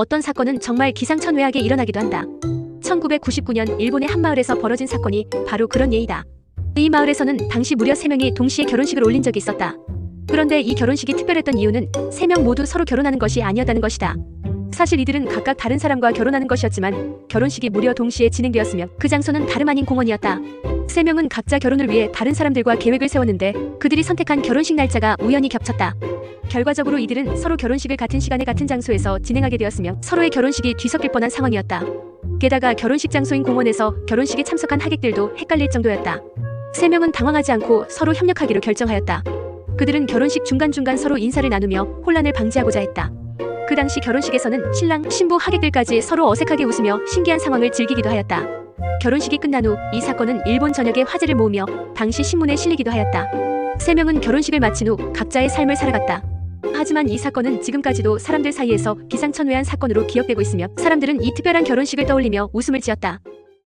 어떤 사건은 정말 기상천외하게 일어나기도 한다. 1999년 일본의 한 마을에서 벌어진 사건이 바로 그런 예이다. 이 마을에서는 당시 무려 3명이 동시에 결혼식을 올린 적이 있었다. 그런데 이 결혼식이 특별했던 이유는 3명 모두 서로 결혼하는 것이 아니었다는 것이다. 사실 이들은 각각 다른 사람과 결혼하는 것이었지만 결혼식이 무려 동시에 진행되었으며 그 장소는 다름 아닌 공원이었다. 세 명은 각자 결혼을 위해 다른 사람들과 계획을 세웠는데 그들이 선택한 결혼식 날짜가 우연히 겹쳤다. 결과적으로 이들은 서로 결혼식을 같은 시간에 같은 장소에서 진행하게 되었으며 서로의 결혼식이 뒤섞일 뻔한 상황이었다. 게다가 결혼식 장소인 공원에서 결혼식에 참석한 하객들도 헷갈릴 정도였다. 세 명은 당황하지 않고 서로 협력하기로 결정하였다. 그들은 결혼식 중간중간 서로 인사를 나누며 혼란을 방지하고자 했다. 그 당시 결혼식에서는 신랑, 신부 하객들까지 서로 어색하게 웃으며 신기한 상황을 즐기기도 하였다. 결혼식이 끝난 후 이 사건은 일본 전역에 화제를 모으며 당시 신문에 실리기도 하였다. 세 명은 결혼식을 마친 후 각자의 삶을 살아갔다. 하지만 이 사건은 지금까지도 사람들 사이에서 기상천외한 사건으로 기억되고 있으며 사람들은 이 특별한 결혼식을 떠올리며 웃음을 지었다.